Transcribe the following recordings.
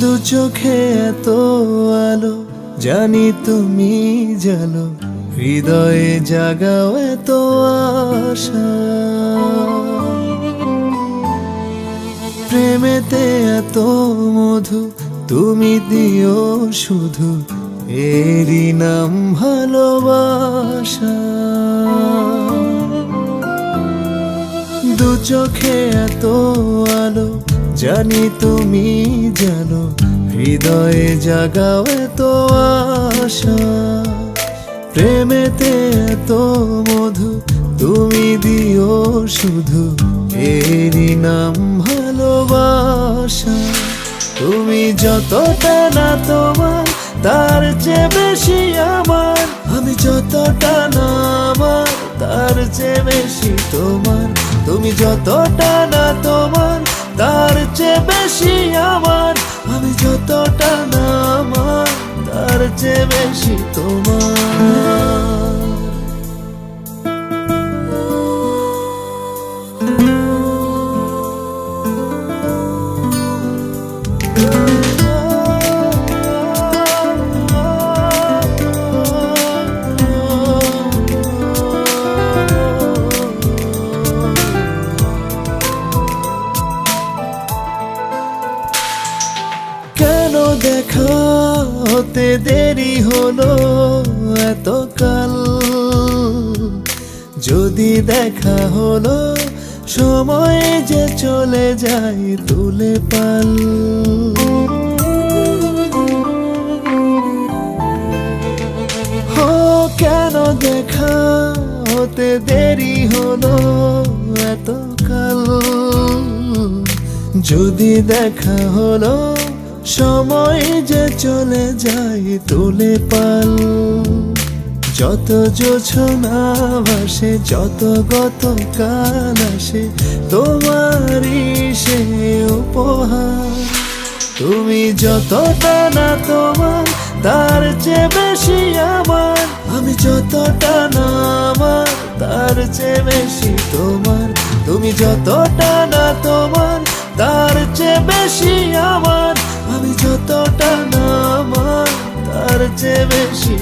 চোখে এত আলো, জানি তুমি জানো, হৃদয়ে জাগাও এত আশা। প্রেমেতে এত মধু, তুমি দিও শুধু, এরই নাম ভালোবাসা। দু চোখে এত আলো জানি তুমি জানো, হৃদয়ে জাগাও তো আশা। প্রেমেতে এত মধু, তুমি দিও শুধু এরই নাম ভালোবাসা। তুমি যতটা না তোমার, তার চেয়ে বেশি আমার। আমি যতটা না আমার, তার চেয়ে বেশি তোমার। তুমি যতটা না তোমার তার চেয়ে বেশি আমার আমি যতটা না আমার তার চেয়ে বেশি তোমার। হতে দেরি হলো এত কাল যদি দেখা হলো, সময় যে চলে যায় তুলে পাল। হো, কেন দেখা হতে দেরি হলো এত কাল যদি দেখা হলো সময় যে চলে যায় তুলে পাল। যত যোছনা ভাসে, যত গত কাল আসে, তোমারই সে উপহার। তুমি যতটা না তোমার, তার চেয়ে বেশি আমার। আমি যতটা না আমার, তার চেয়ে বেশি তোমার। তুমি যতটা না তোমার চেয়ে বেশি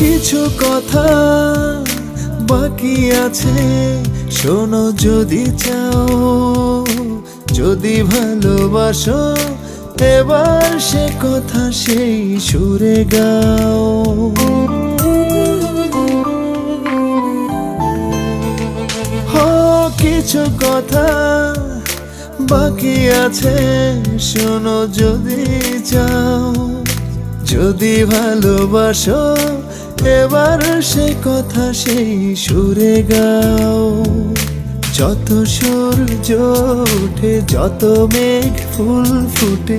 কিছু কথা বাকি আছে। শোনো যদি চাও, যদি ভালোবাসো, এবার সে কথা সেই সুরে গাও। হো কিছু কথা বাকি আছে, শোনো যদি চাও। যদি ভালোবাসো, এবার সে কথা সেই সুরে গাও। যত সূর্য ওঠে, যত মেঘ ফুল ফুটে,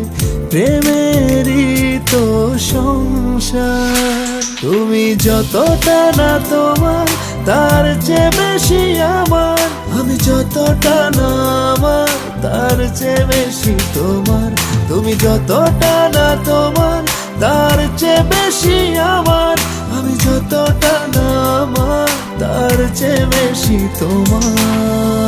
প্রেমেরই তো সংসার। তুমি যতটা না তোমার, তার চেয়ে বেশি আমার। আমি যতটা না আমার, তার চেয়ে বেশি তোমার। তুমি যতটা না তোমার তার চেয়ে বেশি আমার আমি যতটা না আমার তার চেয়ে বেশি তোমার।